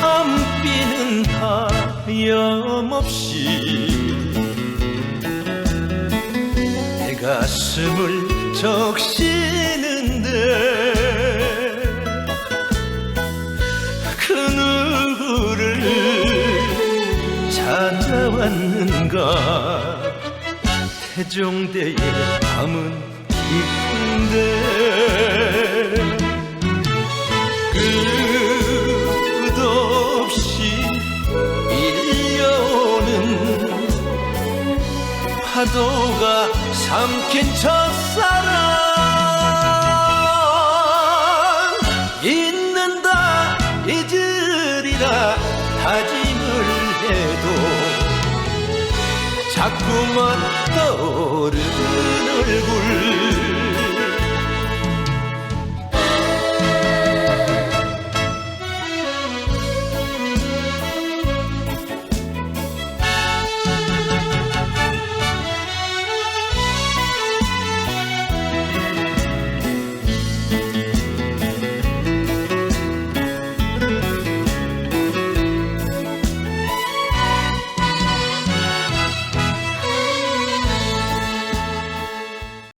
한비는 하염없이 내 가슴을 적시는데 왔는가? 태종대의 밤은 깊은데. 끝없이 밀려오는 파도가 삼킨 첫사랑. 잊는다 잊으리라. 다짐 자꾸만 떠오르는 얼굴